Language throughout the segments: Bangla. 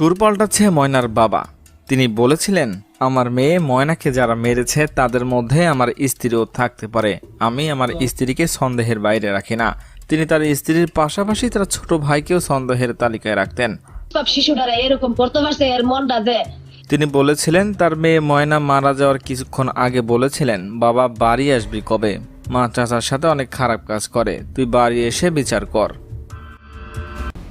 সুর পাল্টাচ্ছে ময়নার বাবা। তিনি বলেছিলেন আমার মেয়ে ময়নাকে যারা মেরেছে তাদের মধ্যে আমার স্ত্রীও থাকতে পারে। আমি আমার স্ত্রীকে সন্দেহের বাইরে রাখি না। তিনি তার স্ত্রীর পাশাপাশি তার ছোট ভাইকেও সন্দেহের তালিকায় রাখতেন। সব শিশুটারা এরকম করতে পারছে এর মনটা যে। তিনি বলেছিলেন তার মেয়ে ময়না মারা যাওয়ার কিছুক্ষণ আগে বলেছিলেন বাবা বাড়ি আসবি কবে? মা চাচার সাথে অনেক খারাপ কাজ করে। তুই বাড়ি এসে বিচার কর।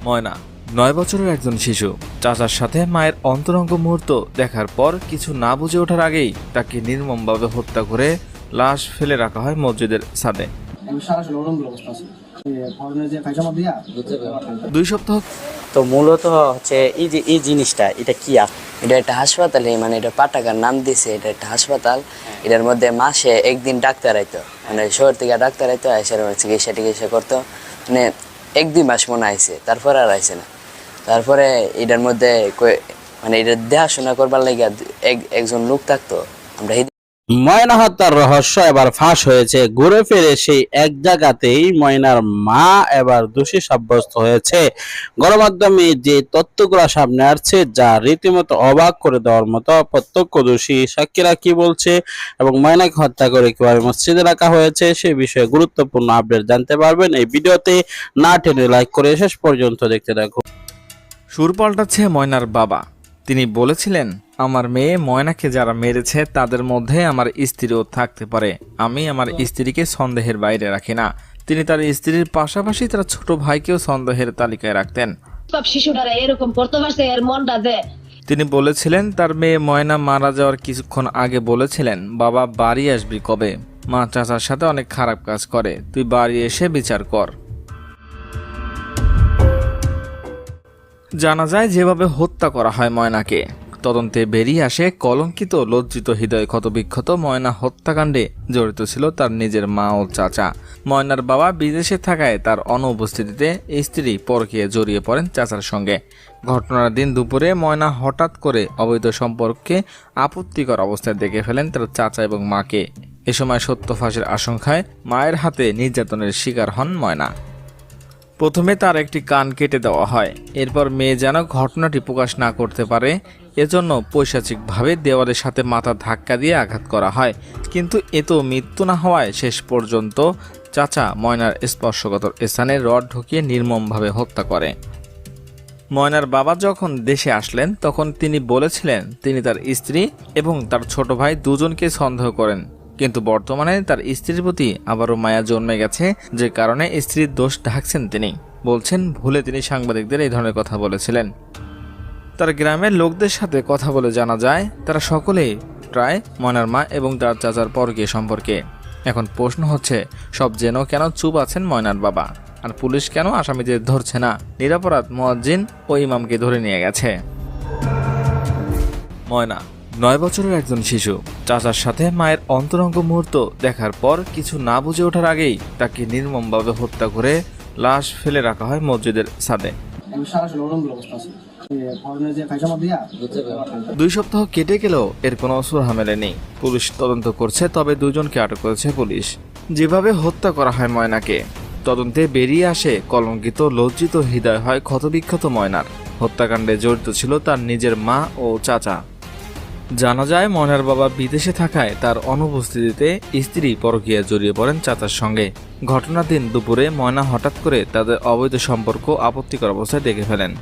ময়না নয় বছরের একজন শিশু। চাচার সাথে মায়ের অন্তরঙ্গ মুহূর্ত দেখার পর কিছু না বুঝে ওঠার আগেই তাকে নির্মমভাবে হত্যা করে লাশ ফেলে রাখা হয় মসজিদের ছাদে। দুই সপ্তাহ তো মূলত হচ্ছে এই যে, এই জিনিসটা, এটা কি এটা একটা হাসপাতালে মানে এটা পাটাকার নাম দিছে, এটা একটা হাসপাতাল। এটার মধ্যে মাসে একদিন ডাক্তার আইতো। মানে শহর থেকে ডাক্তার আইতো, এসে চিকিৎসা টিকিৎসা করতো। মানে এক দুই মাস মনে আইছে, তারপরে আর আইছে না। তারপরে এটার মধ্যে মানে এটা দেখাশোনা করবার লাগে একজন লোক থাকতো। আমরা ময়না হত্যার রহস্য এবার ফাঁস হয়েছে। ঘুরে ফিরে সেই এক জায়গাতেই ময়নার মা এবার দোষী সাব্যস্ত হয়েছে। গণমাধ্যমে যে তথ্যগুলো সামনে আসছে, যা রীতিমতো অবাক করে দেওয়ার মতো প্রত্যক্ষদর্শী সাক্ষীরা কি বলছে এবং ময়নাকে হত্যা করে কীভাবে মসজিদে রাখা হয়েছে, সে বিষয়ে গুরুত্বপূর্ণ আপডেট জানতে পারবেন। এই ভিডিওতে না টেনে লাইক করে শেষ পর্যন্ত দেখতে থাকুন। সুর পাল্টাচ্ছে ময়নার বাবা। তিনি বলেছিলেন আমার মেয়ে ময়নাকে যারা মেরেছে তাদের মধ্যে আমার স্ত্রীও থাকতে পারে। আমি আমার স্ত্রীকে সন্দেহের বাইরে রাখি না। তিনি তার স্ত্রীর পাশাপাশি তার ছোট ভাইকেও সন্দেহের তালিকায় রাখতেন। সব এরকম করতে পারছে এর মনটা যে। তিনি বলেছিলেন তার মেয়ে ময়না মারা যাওয়ার কিছুক্ষণ আগে বলেছিলেন বাবা বাড়ি আসবি কবে? মা চাচার সাথে অনেক খারাপ কাজ করে। তুই বাড়ি এসে বিচার কর। জানা যায় যেভাবে হত্যা করা হয় ময়নাকে। তদন্তে বেরিয়ে আসে কলঙ্কিত, লজ্জিত হৃদয় ক্ষতবিক্ষত ময়না হত্যাকাণ্ডে জড়িত ছিল তার নিজের মা ও চাচা। ময়নার বাবা বিদেশে থাকায় তার অনুপস্থিতিতে স্ত্রী পরকীয়ে জড়িয়ে পড়েন চাচার সঙ্গে। ঘটনার দিন দুপুরে ময়না হঠাৎ করে অবৈধ সম্পর্কে আপত্তিকর অবস্থায় দেখে ফেলেন তার চাচা এবং মাকে। এ সময় সত্য ফাঁসের আশঙ্কায় মায়ের হাতে নির্যাতনের শিকার হন ময়না। প্রথমে তার একটি কান কেটে দেওয়া হয়। এরপর মেয়ে যেন ঘটনাটি প্রকাশ না করতে পারে, এজন্য পৈশাচিকভাবে দেওয়ালের সাথে মাথা ধাক্কা দিয়ে আঘাত করা হয়। কিন্তু এ তো মৃত্যু না হওয়ায় শেষ পর্যন্ত চাচা ময়নার স্পর্শগত স্থানে রড ঢুকিয়ে নির্মমভাবে হত্যা করে। ময়নার বাবা যখন দেশে আসলেন, তখন তিনি বলেছিলেন, তিনি তার স্ত্রী এবং তার ছোট ভাই দুজনকে সন্দেহ করেন। কিন্তু বর্তমানে তার স্ত্রীর প্রতি আবারও মায়া জন্মে গেছে, যে কারণে স্ত্রীর দোষ ঢাকছেন তিনি। বলছেন, ভুলে তিনি সাংবাদিকদের এই ধরনের কথা বলেছিলেন। তার গ্রামের লোকদের সাথে কথা বলে জানা যায়, তারা সকলেই প্রায় ময়নার মা এবং তার চাচার পরকে সম্পর্কে। এখন প্রশ্ন হচ্ছে, সব যেন কেন চুপ আছেন ময়নার বাবা? আর পুলিশ কেন আসামিদের ধরছে না? নিরাপরাধ মোয়াজ্জিন ও ইমামকে ধরে নিয়ে গেছে। ময়না নয় বছরের একজন শিশু। চাচার সাথে মায়ের অন্তরঙ্গ মুহূর্ত দেখার পর কিছু না বুঝে ওঠার আগেই তাকে নির্মমভাবে হত্যা করে লাশ ফেলে রাখা হয় মসজিদের ছাদে। দুই সপ্তাহ কেটে গেলেও এর কোনো সুরাহা মেলেনি পুলিশ তদন্ত করছে তবে দুজনকে আটক করেছে পুলিশ। যেভাবে হত্যা করা হয় ময়নাকে তদন্তে বেরিয়ে আসে কলঙ্কিত লজ্জিত হৃদয় হয় ক্ষতবিক্ষত ময়নার। হত্যাকাণ্ডে জড়িত ছিল তার নিজের মা ও চাচা। জানা যায়, ময়নার বাবা বিদেশে থাকায় তার অনুপস্থিতিতে স্ত্রী পরকীয়া জড়িয়ে পড়েন চাচার সঙ্গে। ঘটনার দিন দুপুরে ময়না হঠাৎ করে তাদের অবৈধ সম্পর্ক আপত্তিকর অবস্থায় দেখে ফেলেন।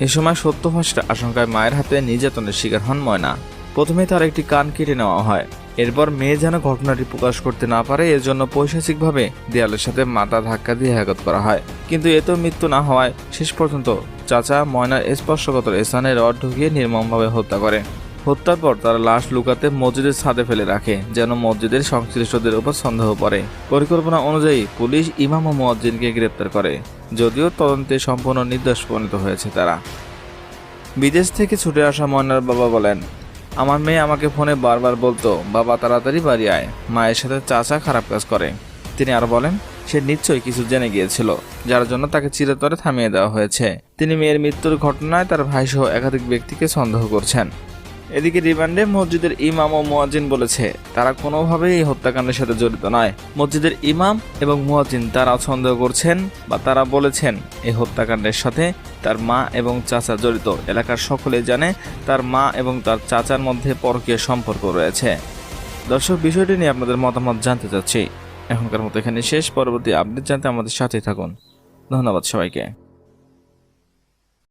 এ সময় সত্য ফাঁসের আশঙ্কায় মায়ের হাতে নির্যাতনের শিকার হন ময়না। প্রথমে তার একটি কান কেটে নেওয়া হয়। এরপর মেয়ে যেন ঘটনাটি প্রকাশ করতে না পারে, এজন্য পৈশাচিকভাবে দেয়ালের সাথে মাথা ধাক্কা দিয়ে আঘাত করা হয়। কিন্তু এত মৃত্যু না হওয়ায় শেষ পর্যন্ত চাচা ময়নার স্পর্শগত স্থানে রড ঢুকিয়ে নির্মমভাবে হত্যা করে। হত্যার পর তারা লাশ লুকাতে মসজিদের ছাদে ফেলে রাখে, যেন মসজিদের সংশ্লিষ্টদের উপর সন্দেহ পড়ে। পরিকল্পনা অনুযায়ী পুলিশ ইমাম ও মুয়াজ্জিনকে গ্রেপ্তার করে, যদিও তদন্তে সম্পূর্ণ নির্দোষ পরিণত হয়েছে তারা। বিদেশ থেকে ছুটে আসা ময়নার বাবা বলেন, আমার মেয়ে আমাকে ফোনে বারবার বলতো, বাবা, তাড়াতাড়ি বাড়ি আয়, মায়ের সাথে চাচা খারাপ কাজ করে। তিনি আরও বলেন, সে নিশ্চয়ই কিছু জেনে গিয়েছিল, যার জন্য তাকে চিরতরে থামিয়ে দেওয়া হয়েছে। তিনি মেয়ের মৃত্যুর ঘটনায় তার ভাইসহ একাধিক ব্যক্তিকে সন্দেহ করছেন। এদিকে রিমান্ডে মসজিদের ইমাম ও মুয়াজ্জিন বলেছে, তারা কোনোভাবেই এই হত্যাকাণ্ডের সাথে জড়িত নয়। মসজিদের ইমাম এবং মুয়াজ্জিন তারা সন্দেহ করছেন বা তারা বলেছেন এই হত্যাকাণ্ডের সাথে তার মা এবং চাচা জড়িত। এলাকার সকলে জানে তার মা এবং তার চাচার মধ্যে পরকীয় সম্পর্ক রয়েছে। দর্শক, বিষয়টি নিয়ে আপনাদের মতামত জানতে চাচ্ছি। এখনকার মতো এখানে শেষ। পরবর্তী আপডেট জানতে আমাদের সাথে থাকুন। ধন্যবাদ সবাইকে।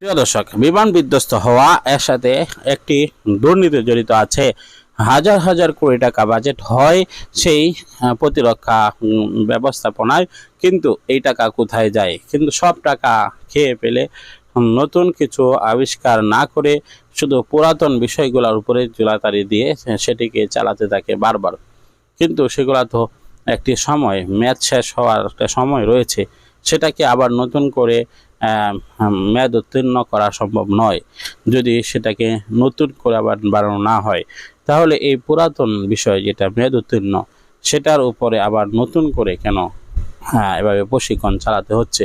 প্রিয় দর্শক, বিমান বিধ্বস্ত হওয়া এর সাথে একটি দুর্নীতি জড়িত আছে। হাজার হাজার কোটি টাকা বাজেট হয় সেই প্রতিরক্ষা ব্যবস্থাপনায়। কিন্তু এই টাকা কোথায় যায়? কিন্তু সব টাকা খেয়ে পেলে নতুন কিছু আবিষ্কার না করে শুধু পুরাতন বিষয়গুলোর উপরে জোলাতারি দিয়ে সেটিকে চালাতে থাকে বারবার। কিন্তু সেগুলা তো একটি সময়, ম্যাচ শেষ হওয়ার একটা সময় রয়েছে। সেটাকে আবার নতুন করে মেয়াদ উত্তীর্ণ করা সম্ভব নয়। যদি সেটাকে নতুন করে আবার বাড়ানো না হয়, তাহলে এই পুরাতন বিষয় যেটা মেয়াদ উত্তীর্ণ, সেটার উপরে আবার নতুন করে কেন হ্যাঁ এভাবে প্রশিক্ষণ চালাতে হচ্ছে?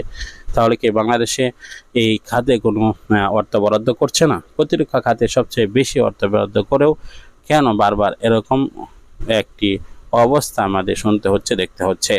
তাহলে কি বাংলাদেশে এই খাতে কোনো অর্থ বরাদ্দ করছে না? প্রতিরক্ষা খাতে সবচেয়ে বেশি অর্থ বরাদ্দ করেও কেন বারবার এরকম একটি অবস্থা আমাদের শুনতে হচ্ছে, দেখতে হচ্ছে?